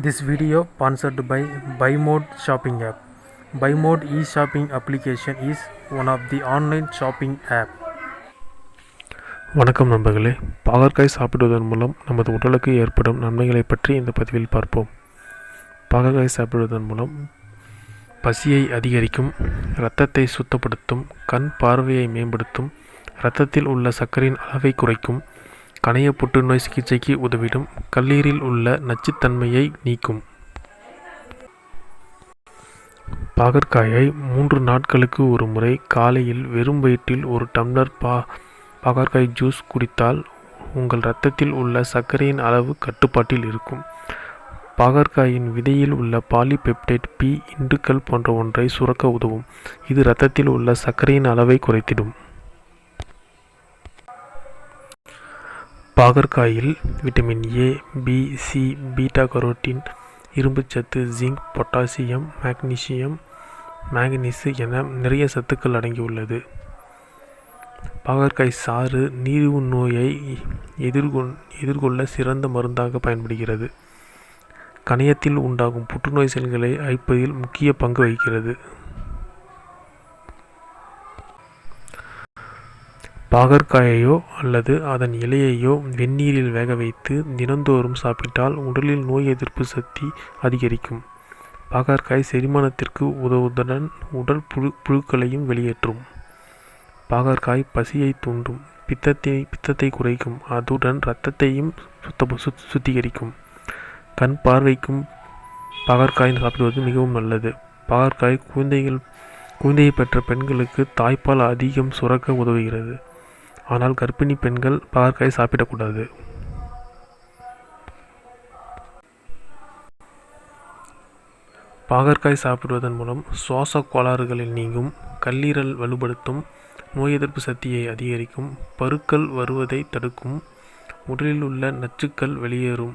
This video sponsored by shopping shopping app. Mode e-shopping application is one of the online shopping app. வணக்கம் நண்பர்களே பாகற்காய் சாப்பிடுவதன் மூலம் நமது உடலுக்கு ஏற்படும் நன்மைகளை பற்றி இந்த பதிவில் பார்ப்போம் பாகற்காய் சாப்பிடுவதன் மூலம் பசியை அதிகரிக்கும் இரத்தத்தை சுத்தப்படுத்தும் கண் பார்வையை மேம்படுத்தும் இரத்தத்தில் உள்ள சர்க்கரையின் அளவை குறைக்கும் கணைய புற்றுநோய் சிகிச்சைக்கு உதவிடும். கல்லீரில் உள்ள நச்சுத்தன்மையை நீக்கும். பாகற்காயை மூன்று நாட்களுக்கு ஒரு முறை காலையில் வெறும் வயிற்றில் ஒரு டம்ளர் பா பாகற்காய் ஜூஸ் குடித்தால் உங்கள் இரத்தத்தில் உள்ள சர்க்கரையின் அளவு கட்டுப்பாட்டில் இருக்கும். பாகற்காயின் விதையில் உள்ள பாலிபெப்டைட் பி இண்டுக்கள் போன்ற ஒன்றை சுரக்க உதவும். இது இரத்தத்தில் உள்ள சர்க்கரையின் அளவை குறைத்திடும். பாகற்காயில் vitamin A B C beta carotene இரும்புச்சத்து ஜிங்க் பொட்டாசியம் மேக்னீசியம் மேங்கனீஸு என நிறைய சத்துக்கள் அடங்கியுள்ளது. பாகற்காய் சாறு நீரிவு நோயை எதிர்கொ எதிர்கொள்ள சிறந்த மருந்தாக பயன்படுகிறது. கணையத்தில் உண்டாகும் புற்றுநோய் செல்களை அழிப்பதில் முக்கிய பங்கு வகிக்கிறது. பாகற்காயையோ அல்லது அதன் இலையையோ வெந்நீரில் வேக வைத்து தினந்தோறும் சாப்பிட்டால் உடலில் நோய் எதிர்ப்பு சக்தி அதிகரிக்கும். பாகற்காய் செரிமானத்திற்கு உதவுவதுடன் உடல் புழு புழுக்களையும் வெளியேற்றும். பாகற்காய் பசியை தூண்டும். பித்தத்தை பித்தத்தை குறைக்கும். அதுடன் இரத்தத்தையும் சுத்த சுத் சுத்திகரிக்கும். கண் பார்வைக்கும் பாகற்காய் சாப்பிடுவது மிகவும் நல்லது. பாகற்காய் குழந்தைகள் குழந்தையை பெற்ற பெண்களுக்கு தாய்ப்பால் அதிகம் சுரக்க உதவுகிறது. ஆனால் கர்ப்பிணி பெண்கள் பாகற்காய் சாப்பிடக்கூடாது. பாகற்காய் சாப்பிடுவதன் மூலம் சுவாச கோளாறுகளில் நீங்கும் கல்லீரல் வலுப்படுத்தும் நோய் எதிர்ப்பு சக்தியை அதிகரிக்கும் பருக்கள் வருவதை தடுக்கும் உடலில் உள்ள நச்சுக்கள் வெளியேறும்.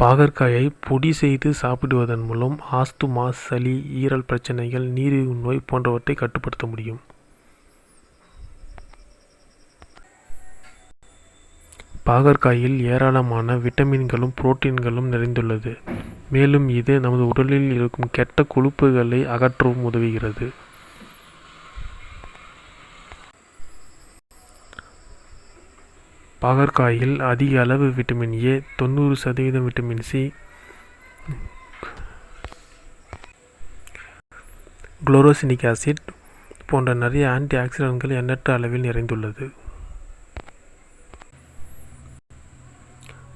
பாகற்காயை பொடி செய்து சாப்பிடுவதன் மூலம் ஆஸ்துமா சளி ஈரல் பிரச்சனைகள் நீரிழிவு நோய் போன்றவற்றை கட்டுப்படுத்த முடியும். பாகற்காயில் ஏராளமான விட்டமின்களும் புரோட்டீன்களும் நிறைந்துள்ளது. மேலும் இது நமது உடலில் இருக்கும் கெட்ட கொழுப்புகளை அகற்றவும் உதவுகிறது. பாகற்காயில் அதிக அளவு விட்டமின் ஏ தொண்ணூறு சதவீதம் விட்டமின் சி குளோரோசினிக் ஆசிட் போன்ற நிறைய ஆன்டி ஆக்சிடென்ட்கள் எண்ணற்ற அளவில் நிறைந்துள்ளது.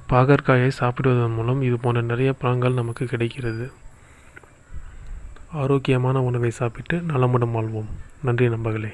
பாகற்காயை சாப்பிடுவதன் மூலம் இது போன்ற நிறைய பழங்கள் நமக்கு கிடைக்கிறது. ஆரோக்கியமான உணவை சாப்பிட்டு நலமுடன் வாழ்வோம். நன்றி நண்பர்களே.